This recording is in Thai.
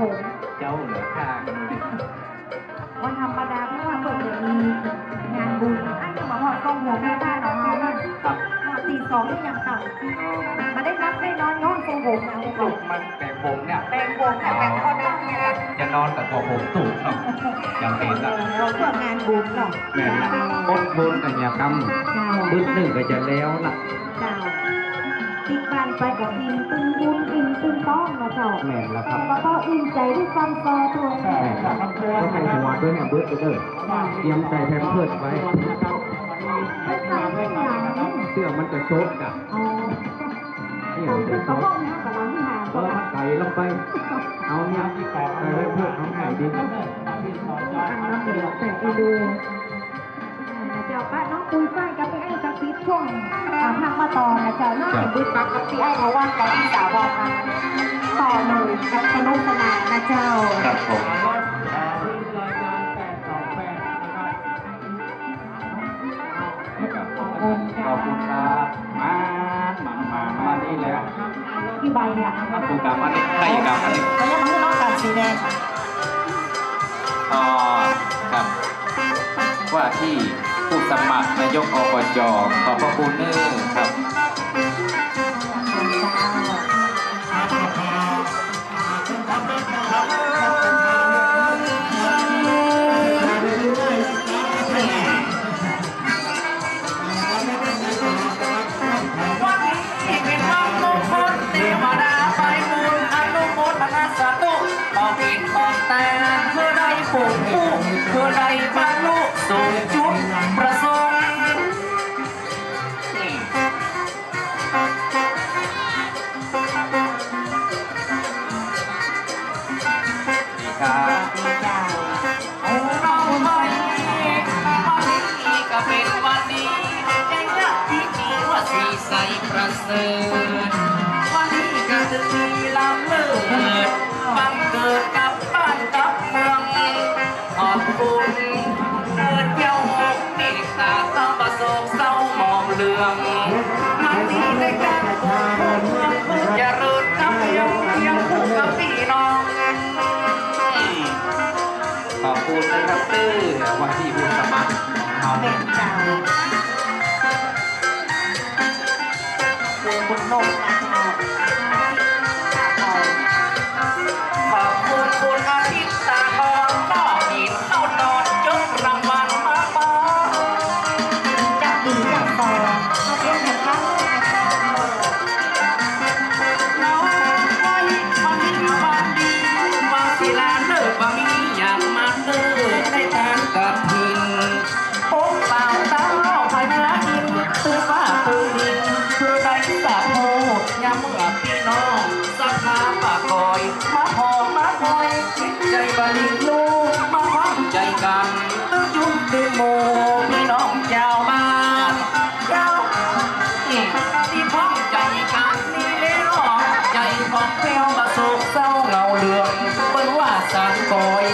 ผม เจ้าเหลือข้างวันธรรมดาที่ว่าเปิดจะมีงานบุญอันนี้มาหอดต้องหัวแม่บ้านเราองบ้างตีสองที่ยังต่ำมาได้นับได้นอนย้อนทรงผมเอาปลุกมันแบ่งผมเนี่ยแบ่งผมเนี่แบ่งคนได้เนี่ยจะนอนแต่ตัวผมสูงเอย่างเป็นละเเพื่องานบุญเนาแม่ลดบุญกับยาคำรมบุญหนึ่งก็จะแล้วล่ะ ไปกับอินตึงบุญอินตึงต้องนะเจ้าแม่นละครับแล้วก็อิ่มใจด้วยความซอตัวแม่นละต้องใส่หัวด้วยเนี่ยเบิ้ลไปเลยเตรียมใส่แพมเพิร์ดไว้ไม่ใส่ไม่หลังเสื้อมันจะโชดกะอ๋อนี่เรามันเป็จะนโชกระดห้องนะกับเราที่หาเออใส่ลงไปเอาเนี่ยใส่ไว้เพื่อเอาง่ายดีอันน้ำเดือดแต่ไปดูเจ้าป้าน้องปุยฝ้ายกับพี่ไอ้สักทิศ ช่วงทางมาตอนนะเจ้าน้องบุญปักกับพี่ไอ้ระว่างกับพี่สาวบอกกันต่อเลยกับสนุกสนานนะเจ้าครับผมขอบคุณครับมามามามานี่แล้วพี่ใบเนี่ยขอบคุณครับอันนี้ใครครับอันนี้เขาเรียกมันคือน้องการสีแดงอ๋อครับว่าที่ ผู้สมัครนายกอบจขอบพระคุณเนอครับวันเนวันมงคลเทวดาไปบุญอนุโมทนาสาธุขอกินของแต่เพื่อได้ป ระเสริฐวันนี้ก็ถึงมีลำเลิศบังเกิดกับบ้านกับเมืองขอบคุณเกิดเย้าเมตตาต้องประสบเศร้ามองเรืองมันนี้ได้การครองเมืองผู้เจริญกับเพียงเพียงผู้กับพี่น้องขอบคุณนะครับเด้อว่าที่ กันยุบตีหมูพี่น้องเจ้าบ้านเจ้าที่พ้องใจกันนี่แล้วใจของเปลวมาสุกเศร้าเงาเหลืองเป็นว่าสารกอย